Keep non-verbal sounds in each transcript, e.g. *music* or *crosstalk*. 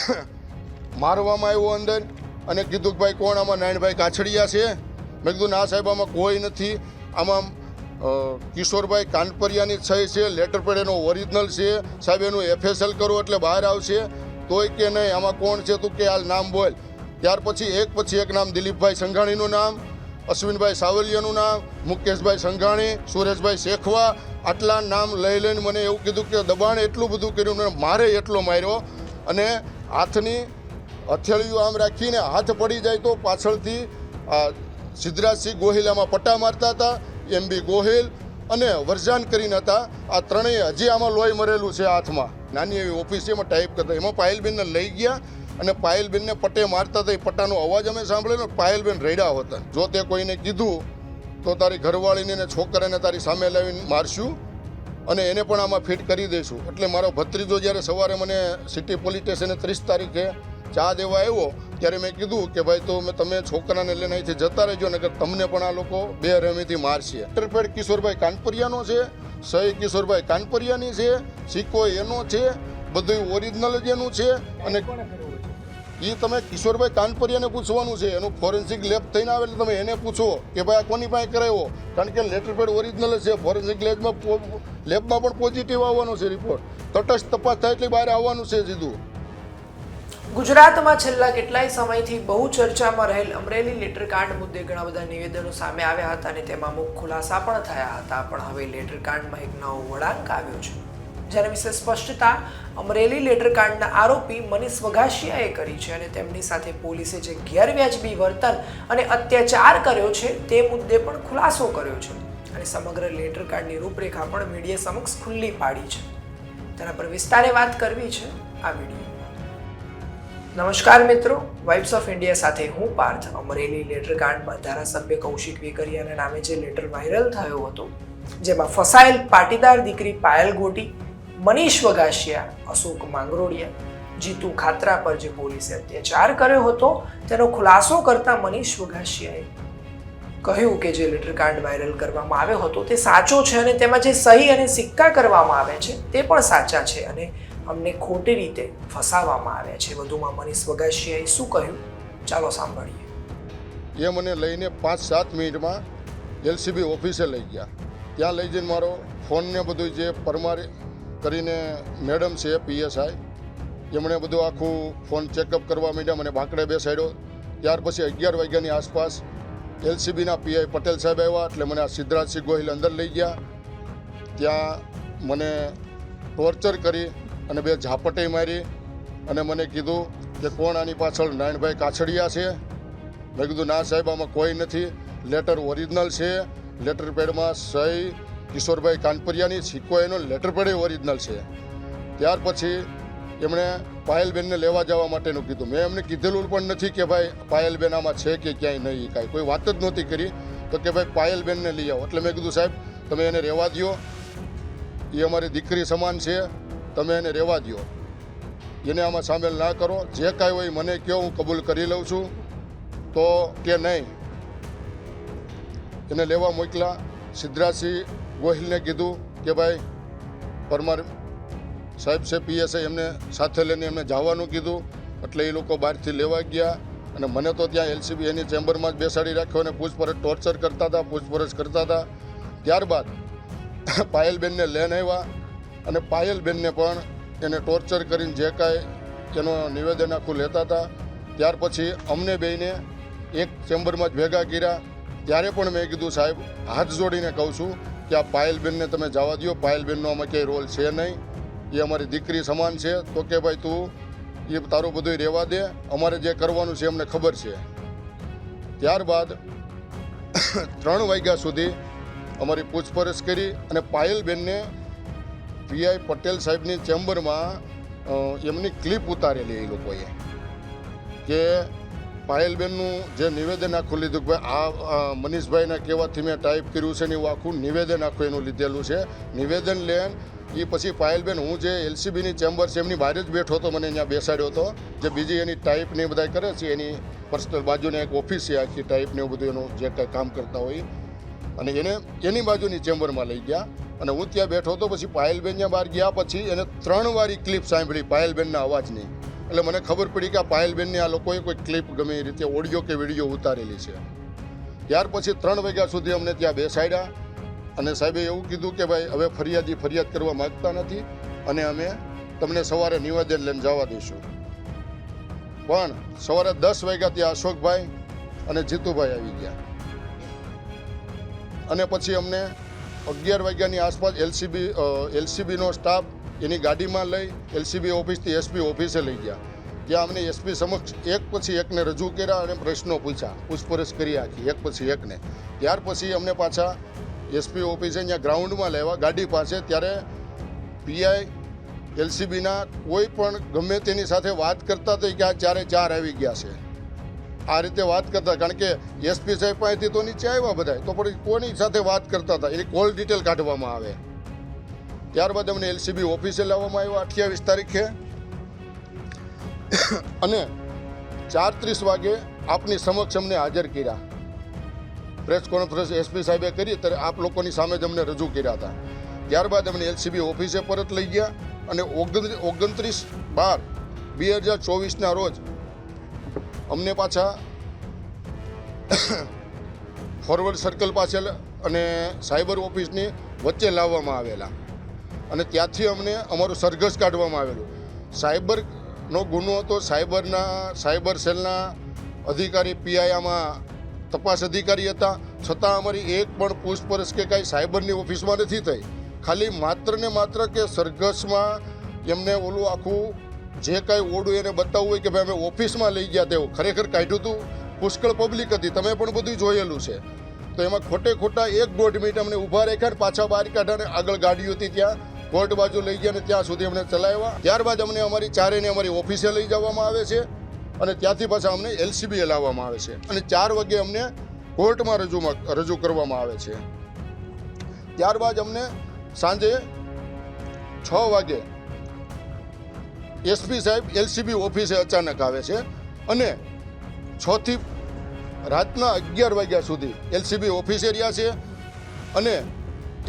*coughs* મારવામાં આવ્યો અંદર અને કીધું ભાઈ કોણ આમાં નારાયણભાઈ કાછડિયા છે? મેં કીધું, ના સાહેબ, આમાં કોઈ નથી. આમાં કિશોરભાઈ કાનપરિયાની સહી છે, લેટર પેડ એનો ઓરિજિનલ છે. સાહેબ, એનું એફએસએલ કરો એટલે બહાર આવશે. તોય કે નહીં, આમાં કોણ છે તું કે હાલ નામ બોલ. ત્યાર પછી, એક પછી એક નામ દિલીપભાઈ સંઘાણીનું નામ, અશ્વિનભાઈ સાવલિયાનું નામ, મુકેશભાઈ સંઘાણી, સુરેશભાઈ શેખવા, આટલા નામ લઈ લઈને મને એવું કીધું કે દબાણ એટલું બધું કર્યું, ને મારે એટલો માર્યો. અને હાથની હથેળીઓ આમ રાખીને હાથ પડી જાય તો પાછળથી આ સિદ્ધરાજસિંહ ગોહિલામાં પટ્ટા મારતા હતા, એમ બી ગોહિલ અને વરજાન કરીને હતા. આ ત્રણેય હજી આમાં લોહી મરેલું છે હાથમાં. નાની એવી ઓફિસ એમાં ટાઈપ કરતા એમાં પાયલબેનને લઈ ગયા અને પાયલબેનને પટ્ટે મારતા હતા. એ પટ્ટાનો અવાજ અમે સાંભળ્યો ને, પાયલબેન રેડ્યા હતા. જો તે કોઈને કીધું, તો તારી ઘરવાળીને છોકરાને તારી સામે લાવીને મારશું. અને એને પણ આમાં ફિટ કરી દઈશું. એટલે મારો ભત્રીજો જ્યારે સવારે મને સિટી પોલીસ સ્ટેશને ત્રીસ તારીખે ચા દેવા આવ્યો, ત્યારે મેં કીધું કે ભાઈ તો મેં તમે છોકરાને લઈને અહીંથી જતા રહેજો ને કે તમને પણ આ લોકો બે રમીથી મારશે. ટરપેડ કિશોરભાઈ કાનપરિયાનો છે, સહી કિશોરભાઈ કાનપુરિયાની છે, સિક્કો એનો છે બધું ઓરિજિનલ જ એનું છે, અને એ તમે કિશોરભાઈ કાનપરિયાને પૂછવાનું છે. એનું ફોરેન્સિક લેબ થઈને આવે તમે એને પૂછો કે ભાઈ આ કોની પાસે કરાવ્યો કારણ કે લેટર પેડ ઓરિજિનલ છે. ફોરેન્સિક લેબમાં લેબમાં પણ પોઝિટિવ આવવાનો છે રિપોર્ટ તટસ્થ તપાસ થાય એટલે બહાર આવવાનું છે સીધું. ગુજરાતમાં છેલ્લા કેટલાય સમયથી બહુ ચર્ચામાં રહેલ અમરેલી લેટર કાંડ મુદ્દે ઘણા બધા નિવેદનો સામે આવ્યા હતા અને તેમાં અમુક ખુલાસા પણ થયા હતા. પણ હવે લેટર કાંડમાં એક નવો વળાંક આવ્યો છે. જેના વિશે સ્પષ્ટતા અમરેલી લેટર કાંડના આરોપી મનીષ વઘાસિયાએ કરી છે અને તેમની સાથે પોલીસે જે ગેરવ્યાજબી વર્તન અને અત્યાચાર કર્યો છે, તે મુદ્દે પણ ખુલાસો કર્યો છે અને સમગ્ર લેટર કાર્ડની રૂપરેખા પણ મીડિયા સમક્ષ ખુલ્લી પાડી છે. તેના પર વિસ્તારે વાત કરવી છે આ વીડિયો. નમસ્કાર મિત્રો વાઇબ્સ ઓફ ઇન્ડિયા સાથે હું પાર્થ, અમરેલી લેટર કાંડમાં ધારાસભ્ય કૌશિક વેકરિયાના નામે જે લેટર વાયરલ થયો હતો, જેમાં ફસાયેલ પાટીદાર દીકરી પાયલ ગોટી મનીષ વગાશિયા, અશોક માંગરોડિયા જીતુ ખાતરા પર જે પોલીસે અત્યાચાર કર્યો હતો, તેનો ખુલાસો કરતા મનીષ વગાશિયાએ કહ્યું કે જે લેટર કાંડ વાયરલ કરવામાં આવ્યો હતો, તે સાચો છે અને તેમાં જે સહી અને સિક્કા કરવામાં આવે છે, તે પણ સાચા છે અને અમને ખોટી રીતે ફસાવવામાં આવ્યા છે. વધુમાં મનીષ વગાશિયાએ શું કહ્યું? ચાલો સાંભળીએ. એ મને લઈને પાંચ સાત મિનિટમાં એલસીબી ઓફિસે લઈ ગયા. ત્યાં લઈ જઈને મારો ફોનને બધું જે પરમાર કરીને મેડમ છે, પીએસઆઈ, એમણે બધું આખું ફોન ચેકઅપ કરવા માંડ્યા, મને બાંકડે બેસાડ્યો. ત્યાર પછી અગિયાર વાગ્યાની આસપાસ એલસીબીના પીઆઈ પટેલ સાહેબ આવ્યા, એટલે મને આ સિદ્ધરાજસિંહ ગોહિલ અંદર લઈ ગયા. ત્યાં મને ટોર્ચર કરી અને બે ઝાપટે મારી અને મને કીધું કે કોણ આની પાછળ નારાયણભાઈ કાછડિયા છે? મેં કીધું, ના સાહેબ, આમાં કોઈ નથી. લેટર ઓરિજિનલ છે. લેટર પેડમાં સહી કિશોરભાઈ કાનપરિયાની સિક્કો એનો લેટર પેડે ઓરિજિનલ છે. ત્યાર પછી એમણે પાયલબેનને લેવા જવા માટેનું કીધું. મેં એમને કીધેલું પણ નથી કે ભાઈ પાયલબેન આમાં છે કે ક્યાંય નહીં, કાંઈ કોઈ વાત જ નહોતી કરી. તો કે ભાઈ પાયલબેનને લઈ આવો. એટલે મેં કીધું, સાહેબ, તમે એને રહેવા દ્યો. એ અમારી દીકરી સમાન છે. તમે એને રહેવા દ્યો. એને આમાં સામેલ ના કરો. જે કાંઈ હોય મને કહો, હું કબૂલ કરી લઉં છું. તો કે નહીં. એને લેવા મોકલા. સિદ્ધરાજસિંહ ગોહિલને કીધું કે ભાઈ, પરમાર સાહેબ છે પીએસઆઈ એમને સાથે લઈને એમને જવાનું કીધું. એટલે એ લોકો બહારથી લેવા ગયા અને મને તો ત્યાં એલસીબી એની ચેમ્બરમાં જ બેસાડી રાખ્યો અને પૂછપરછ ટોર્ચર કરતા હતા, પૂછપરછ કરતા હતા. ત્યારબાદ *coughs* પાયલબેનને લેન આવ્યા અને પાયલબેનને પણ એને ટોર્ચર કરીને જે કાંઈ એનો નિવેદન આખું લેતા હતા. ત્યાર પછી અમને બેને એક ચેમ્બરમાં જ ભેગા કર્યા. ત્યારે પણ મેં કીધું, સાહેબ, હાથ જોડીને કહું છું કે આ પાયલબેનને તમે જવા દો પાયલબેનનો આમાં ક્યાંય રોલ છે નહીં. એ અમારી દીકરી સમાન છે. તો કે ભાઈ તું એ તારું બધું રહેવા દે. અમારે જે કરવાનું છે અમને ખબર છે. ત્યારબાદ *coughs* ત્રણ વાગ્યા સુધી અમારી પૂછપરછ કરી અને પાયલબેનને પીઆઈ પટેલ સાહેબની ચેમ્બરમાં એમની ક્લિપ ઉતારેલી એ લોકોએ. કે પાયલબેનનું જે નિવેદન આખું લીધું કે ભાઈ, આ મનીષભાઈના કહેવાથી મેં ટાઈપ કર્યું છે ને એવું આખું નિવેદન આખું એનું લીધેલું છે. નિવેદન લેન એ પછી પાયલબેન, હું જે એલસીબીની ચેમ્બર છે એમની બહાર જ બેઠો હતો, મને અહીંયા બેસાડ્યો હતો. જે બીજી એની ટાઈપ ને બધા કરે છે, એની પર્સનલ બાજુને એક ઓફિસ છે આખી ટાઈપ ને એવું બધું એનું જે કાંઈ કામ કરતા હોય. અને એને, એની બાજુની ચેમ્બરમાં લઈ ગયા. અને હું ત્યાં બેઠો હતો, પછી પાયલબેન ત્યાં બહાર ગયા, પછી એને ત્રણ વારી ક્લિપ સાંભળી, પાયલબેનના અવાજની. એટલે મને ખબર પડી કે આ પાયલબેનની આ લોકોએ કોઈ ક્લિપ ગમે એ રીતે ઓડિયો કે વીડિયો ઉતારેલી છે. ત્યાર પછી ત્રણ વાગ્યા સુધી અમને ત્યાં બેસાડ્યા અને સાહેબે એવું કીધું કે ભાઈ, હવે ફરિયાદી ફરિયાદ કરવા માગતા નથી અને અમે તમને સવારે નિવેદન લઈને જવા દઈશું. પણ સવારે દસ વાગ્યા ત્યાં અશોકભાઈ અને જીતુભાઈ આવી ગયા. અને પછી અમને અગિયાર વાગ્યાની આસપાસ એલસીબી એલસીબીનો સ્ટાફ એની ગાડીમાં લઈ એલસીબી ઓફિસથી એસપી ઓફિસે લઈ ગયા. જ્યાં અમને એસપી સમક્ષ એક પછી એકને રજૂ કર્યા અને પ્રશ્નો પૂછ્યા. પૂછપરછ કરી આખી, એક પછી એકને. ત્યાર પછી અમને પાછા એસપી ઓફિસે ત્યાં ગ્રાઉન્ડમાં લેવા ગાડી પાસે. ત્યારે પીઆઈ એલસીબીના કોઈ પણ ગમે તેની સાથે વાત કરતા હતા કે આ ચારે ચાર આવી ગયા છે. આ રીતે વાત કરતા, કારણ કે એસપી સાહેબ પાસેથી તો નીચે આવ્યા બધા તો પણ કોની સાથે વાત કરતા હતા? એની કોલ ડિટેલ કાઢવામાં આવે. ત્યારબાદ અમને એલસીબી ઓફિસે લાવવામાં આવ્યો અઠ્યાવીસ તારીખે. અને ચાર ત્રીસ વાગે આપની સમક્ષ અમને હાજર કર્યા. પ્રેસ કોન્ફરન્સ એસપી સાહેબે કરી ત્યારે આપ લોકોની સામે જ અમને રજૂ કર્યા હતા. ત્યારબાદ અમને એલસીબી ઓફિસે પરત લઈ ગયા અને ઓગણ ઓગણત્રીસ બાર બે હજાર ચોવીસના રોજ અમને પાછા *coughs* ફોરવર્ડ સર્કલ પાસે અને સાયબર ઓફિસની વચ્ચે લાવવામાં આવેલા. અને ત્યાંથી અમને અમારું સરઘસ કાઢવામાં આવેલું. સાયબરનો ગુનો હતો, સાયબરના, સાયબર સેલના અધિકારી પીઆઈઆમાં તપાસ અધિકારી હતા. છતાં અમારી એક પણ પૂછપરછ કે કાંઈ સાયબરની ઓફિસમાં નથી થઈ. ખાલી માત્ર ને માત્ર કે સરઘસમાં એમને ઓલું આખું જે કાંઈ ઓડું એને બતાવવું હોય કે ભાઈ અમે ઓફિસમાં લઈ ગયા તેવું ખરેખર કાઢ્યું હતું પુષ્કળ પબ્લિક હતી. તમે પણ બધું જોયેલું છે. તો એમાં ખોટે ખોટા એક દોઢ મિનિટ અમને ઊભા રાખ્યા પાછા બહાર કાઢ્યા ને આગળ ગાડીઓ હતી ત્યાં. કોર્ટ બાજુ લઈ ગયા અને ત્યાં સુધી અમને ચલાવ્યા. ત્યારબાદ અમને અમારી ચારેને અમારી ઓફિસે લઈ જવામાં આવે છે અને ત્યાંથી પાછા અમને એલસીબી લાવવામાં આવે છે. અને ચાર વાગે અમને કોર્ટમાં રજૂ રજૂ કરવામાં આવે છે. ત્યારબાદ અમને સાંજે છ વાગે એસપી સાહેબ એલસીબી ઓફિસે અચાનક આવે છે અને છથી રાતના અગિયાર વાગ્યા સુધી એલસીબી ઓફિસે રહ્યા છે અને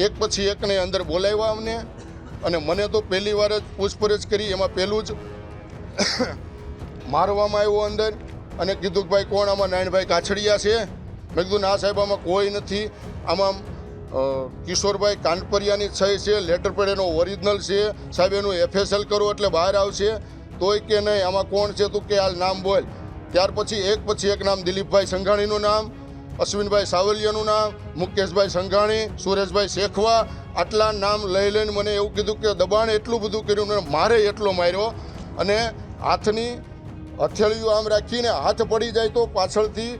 એક પછી એકને અંદર બોલાવ્યા અમને. અને મને તો પહેલી વાર જ પૂછપરછ કરી, એમાં પહેલું જ મારવામાં આવ્યો અંદર અને કીધું કે ભાઈ કોણ આમાં નારાયણભાઈ કાછડિયા છે? મેં કીધું, ના સાહેબ, આમાં કોઈ નથી. આમાં કિશોરભાઈ કાનપરિયાની સહી છે, લેટર પેડ એનો ઓરિજિનલ છે. સાહેબ, એનું એફએસએલ કરો એટલે બહાર આવશે. તોય કે નહીં, આમાં કોણ છે તું કે હાલ નામ બોલ. ત્યાર પછી, એક પછી એક નામ દિલીપભાઈ સંઘાણીનું નામ અશ્વિનભાઈ સાવલિયાનું નામ, મુકેશભાઈ સંઘાણી, સુરેશભાઈ શેખવા, આટલા નામ લઈ લઈને મને એવું કીધું કે દબાણ એટલું બધું કર્યું ને મારે એટલો માર્યો અને હાથની હથેળીઓ આમ રાખીને હાથ પડી જાય તો પાછળથી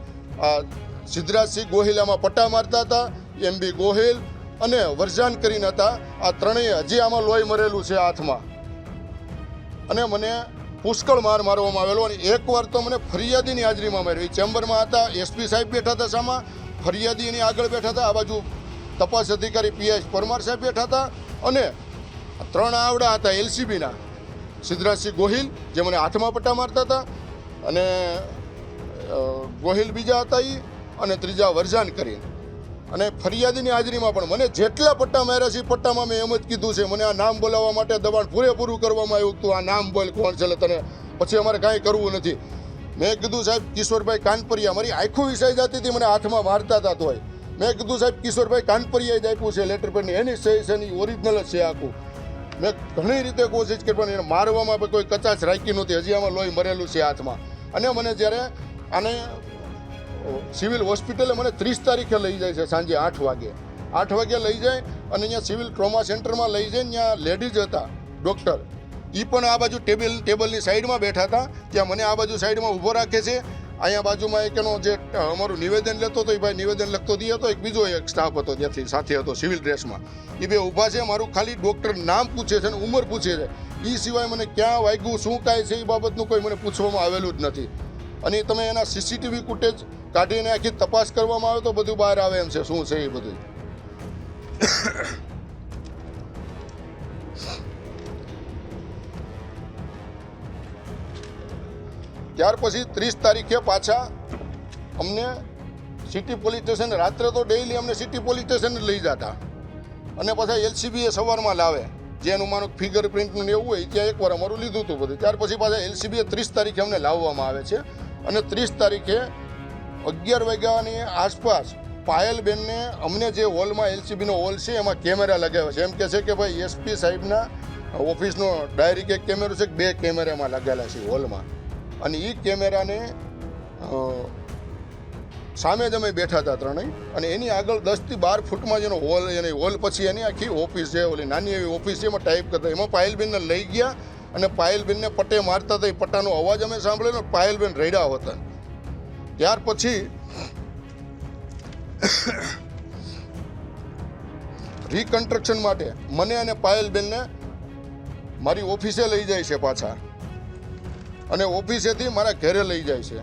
સિદ્ધરાજસિંહ ગોહિલામાં પટ્ટા મારતા હતા, એમ બી ગોહિલ અને વરજાન કરીને હતા. આ ત્રણેય હજી આમાં લોહી મરેલું છે હાથમાં. અને મને પુષ્કળ માર મારવામાં આવેલો અને એકવાર તો મને ફરિયાદીની હાજરીમાં માર્યો. ચેમ્બરમાં હતા એસપી સાહેબ બેઠા હતા સામા ફરિયાદીની આગળ બેઠા હતા, આ બાજુ તપાસ અધિકારી પીએસ પરમાર સાહેબ બેઠા હતા અને ત્રણ આવડા હતા એલસીબીના, સિદ્ધરાજસિંહ ગોહિલ, જે મને હાથમાં પટ્ટા મારતા હતા અને ગોહિલ બીજા હતા એ અને ત્રીજા વરજાન કરીને. અને ફરિયાદીની હાજરીમાં પણ મને જેટલા પટ્ટા માર્યા છે પટ્ટામાં મેં એમ જ કીધું છે, મને આ નામ બોલાવવા માટે દબાણ પૂરેપૂરું કરવામાં આવ્યું હતું. આ નામ બોલ કોણ છે તને? પછી અમારે કાંઈ કરવું નથી. મેં કીધું, સાહેબ, કિશોરભાઈ કાનપરિયા, મારી આખું વિષય જતી હતી, મને હાથમાં મારતા હતા તોય. મેં કીધું, સાહેબ, કિશોરભાઈ કાનપરિયાએ જ આપ્યું છે, લેટર પેડની એની સહી છે એની ઓરિજિનલ જ છે આખું. મેં ઘણી રીતે કોશિશ કરી, પણ એને મારવામાં કોઈ કચાશ રાખી નહોતી. હજી આમાં લોહી મરેલું છે હાથમાં. અને મને જ્યારે આને સિવિલ હોસ્પિટલે મને ત્રીસ તારીખે લઈ જાય છે, સાંજે આઠ વાગે. આઠ વાગે લઈ જાય અને અહીંયા સિવિલ ટ્રોમા સેન્ટરમાં લઈ જાય, ત્યાં લેડીઝ હતા, ડૉક્ટર. એ પણ આ બાજુ ટેબલ, ટેબલની સાઈડમાં બેઠા હતા, ત્યાં મને આ બાજુ સાઈડમાં ઊભો રાખે છે. અહીંયા બાજુમાં એક એનો જે અમારું નિવેદન લેતો હતો, એ ભાઈ નિવેદન લખતો દે હતો, એક બીજો એક સ્ટાફ હતો ત્યાંથી સાથે હતો, સિવિલ ડ્રેસમાં. એ બે ઊભા છે, મારું ખાલી ડૉક્ટર નામ પૂછે છે અને ઉંમર પૂછે છે. એ સિવાય મને ક્યાં વાગ્યું, શું કાંઈ છે, એ બાબતનું કોઈ મને પૂછવામાં આવેલું જ નથી. અને તમે એના સીસીટીવી ફૂટેજ કાઢીને આખી તપાસ કરવામાં આવે તો બધું બહાર આવે એમ છે, શું છે એ બધું? ત્યાર પછી ત્રીસ તારીખે પાછા અમને સિટી પોલીસ સ્ટેશન રાત્રે તો ડેઈલી અમને સિટી પોલીસ સ્ટેશન લઈ જતા. અને પાછા એલસીબી એ સવારમાં લાવે. જેનું માનો ફિંગર પ્રિન્ટનું એવું હોય ત્યાં એકવાર અમારું લીધું હતું બધું. ત્યાર પછી પાછા એલસીબીએ ત્રીસ તારીખે અમને લાવવામાં આવે છે. અને ત્રીસ તારીખે અગિયાર વાગ્યાની આસપાસ પાયલબેનને અમને જે હોલમાં એલસીબીનો હોલ છે, એમાં કેમેરા લગાવ્યા છે. એમ કે છે કે ભાઈ, એસપી સાહેબના ઓફિસનો ડાયરી કે કેમેરો છે, બે કેમેરામાં લગાવેલા છે હોલમાં. અને એ કેમેરાને સામે જ અમે બેઠા હતા ત્રણેય. અને એની આગળ દસથી બાર ફૂટમાં જેનો હોલ, એની હોલ પછી એની આખી ઓફિસ છે, ઓલી નાની એવી ઓફિસ છે, એમાં ટાઈપ કરતા એમાં પાયલબેનને લઈ ગયા અને પાયલબેનને પટ્ટે મારતા હતા એ પટ્ટાનો અવાજ અમે સાંભળ્યો ને, પાયલબેન રડ્યા હતા. ત્યાર પછી રિકન્સ્ટ્રક્શન માટે મને અને પાયલબેનને મારી ઓફિસે લઈ જાય છે પાછા. અને ઓફિસેથી મારા ઘરે લઈ જાય છે.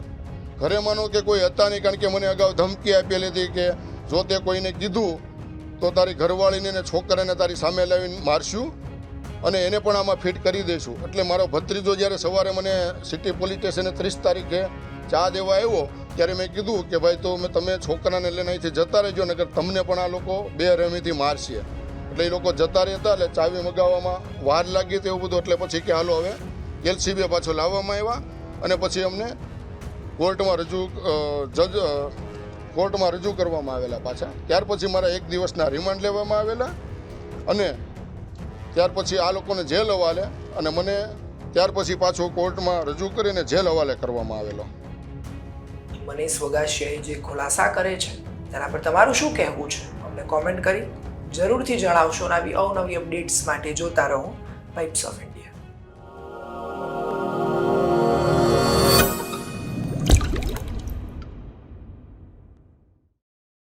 ઘરે માનો કે કોઈ હતા નહીં, કારણ કે મને અગાઉ ધમકી આપેલી હતી કે જો તે કોઈને કીધું, તો તારી ઘરવાળીને છોકરાને તારી સામે લાવીને મારશું. અને એને પણ આમાં ફિટ કરી દઈશું. એટલે મારો ભત્રીજો જ્યારે સવારે મને સિટી પોલીસ સ્ટેશને ત્રીસ તારીખે ચા દેવા આવ્યો, ત્યારે મેં કીધું કે ભાઈ તો મેં તમે છોકરાને લઈને અહીંથી જતા રહેજો નગર તમને પણ આ લોકો બે રમીથી મારશે. એટલે એ લોકો જતા રહેતા, એટલે ચાવી મગાવવામાં વાર લાગી તેવું બધું, એટલે પછી કે હાલો હવે એલસીબી પાછો લાવવામાં આવ્યા અને પછી અમને કોર્ટમાં રજૂ જજ કોર્ટમાં રજૂ કરવામાં આવેલા પાછા. ત્યાર પછી મારા એક દિવસના રિમાન્ડ લેવામાં આવેલા અને ત્યાર પછી આ લોકોને જેલ હવાલે અને મને ત્યાર પછી પાછો કોર્ટમાં રજૂ કરીને જેલ હવાલે કરવામાં આવેલો. મનીષ વગાસિયાએ જે ખુલાસા કરે છે, તેના પર તમારું શું કહેવું છે? અમને કોમેન્ટ કરી જરૂરથી જણાવશો અને આવી અવનવી અપડેટ્સ માટે જોતા રહો પાઇપ્સ ઓફ